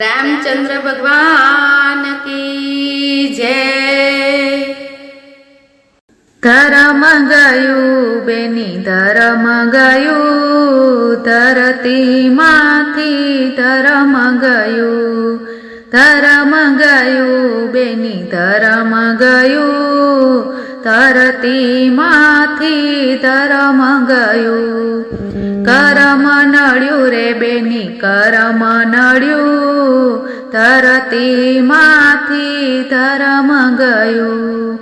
રામચંદ્ર ભગવાન કી જય. ધરમ ગયું બેની ધરમ ગયું, ધરતી માંથી ધરમ ગયું ધરમ ગયું બેની ધરમ ગયું, ધરતી માંથી ધરમ ગયું. કરમ નડ્યું રે બેની, કરમ નડ્યું. ધરતી માથી ધરમ ગયું.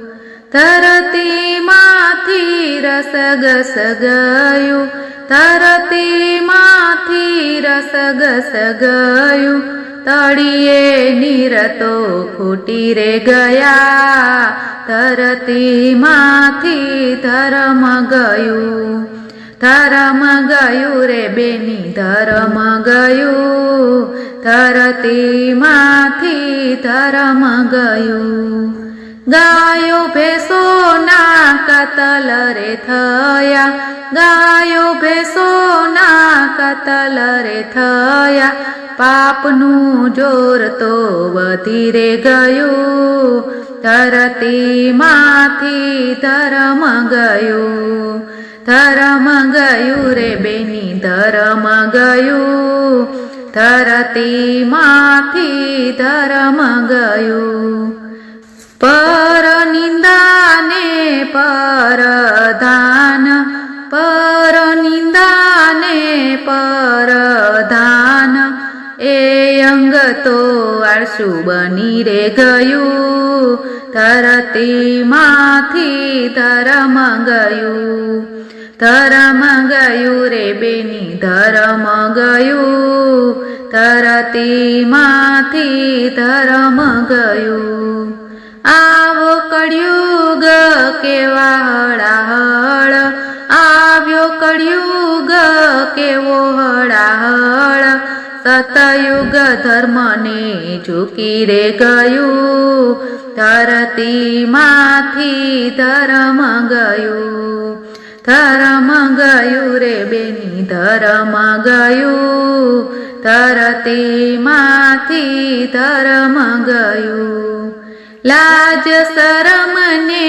ધરતી માંથી રસગસ ગયું. ધરતી માંથી રસગસ ગયું. તળીએ નિરતો ખૂટી રે ગયા. ધરતી માથી ધરમ ગયું. ધરમ ગયું રે બેની ધરમ ગયું ધરતી માંથી ધરમ ગયું ગાયો ભેસો ના કતલ રે થયા. ગાયો ભેસો ના કતલ રે થયા. પાપનું જોર તો વધી રે ગયું. ધરતી માંથી ધરમ ગયું ધરમ ગયું રે બેની ધરમ ગયું ધરતી માંથી ધરમ ગયું પર નિંદાને પર ધાન, પર નિંદાને પર ધાન. એ અંગ તો આળસુ બની રે ગયું. ધરતી માંથી ધરમ ગયું ધરમ ગયું રે બેની ધરમ ગયું ધરતી માંથી ધરમ ગયું આવો કળિયુગ કેવા હળાહળ આવ્યો કળિયુગ કેવો હળાહળ સતયુગ ધર્મને ઝૂકી રે ગયું ધરતી માંથી ધરમ ગયું ધરમ ગયું રે બેની ધરમ ગયું ધરતી માંથી ધરમ ગયું લાજ શરમ ને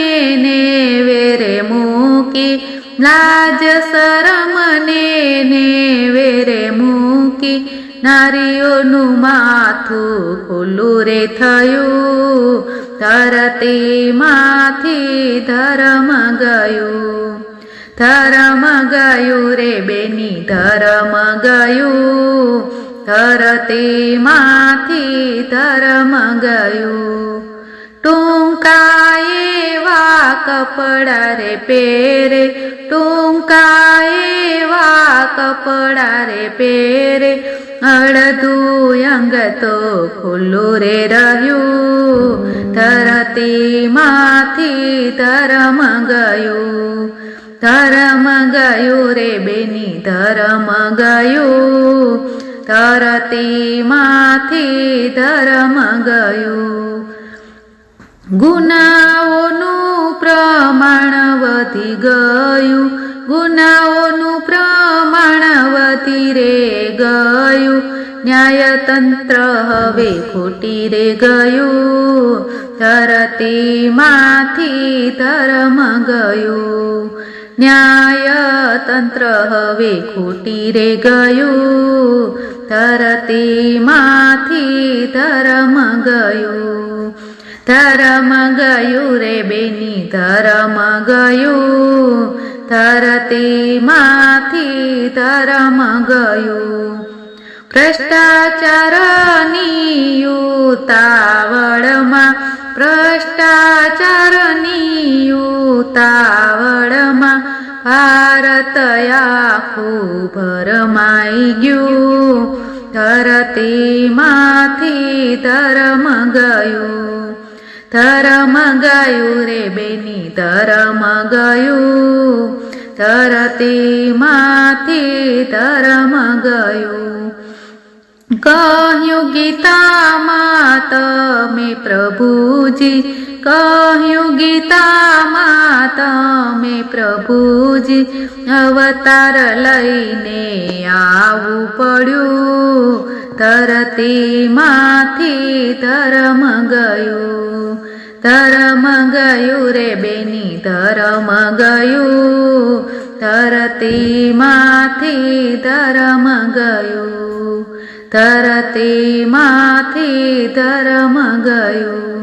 વેરે મૂકી, લાજ શરમ ને ને વેરે મૂકી, નારીઓનું માથું ખુલ્લું રે થયું. ધરતી માંથી ધરમ ગયું ધરમ ગયું રે બેની ધરમ ગયું ધરતી માથી ધરમ ગયું ટૂંકા એવા કપડા રે પેરે ટૂંકા એવા કપડા રે પેરે અડધું અંગ તો ખુલ્લું રે રહ્યું ધરતી માથી ધરમ ગયું ધરમ ગયું રે બેની ધરમ ગયું ધરતી માથી ધરમ ગયું ગુનાઓનું પ્રમાણ વધી ગયું ગુનાઓનું પ્રમાણ વધી રે ગયું ન્યાયતંત્ર હવે ખોટી રે ગયું ધરતી માથી ધરમ ગયું ન્યાયતંત્ર હવે ખોટી રે ગયું ધરતી માંથી ધર્મ ગયું ધરમ ગયું રે બેની ધરમ ગયું ધરતી માંથી ધરમ ગયું ભ્રષ્ટાચારની ઉતાવળમાં ભ્રષ્ટાચારની ઉતાવળમાં ભારત આખું ભરમાઈ ગયું ધરતી માંથી ધરમ ગયું ધરમ ગયું રે બેની ધરમ ગયું ધરતી માંથી ધરમ ગયું કહ્યું ગીતામાં તમે પ્રભુજી કહ્યું, ગીતામાં તમે પ્રભુજી અવતાર લઈને આવવું પડ્યું. તરતીમાંથી ધર્મ ગયું ધર્મ ગયું રે બેની, ધર્મ ગયું. ધરતીમાંથી ધર્મ ગયું, ધરતીમાંથી ધર્મ ગયું.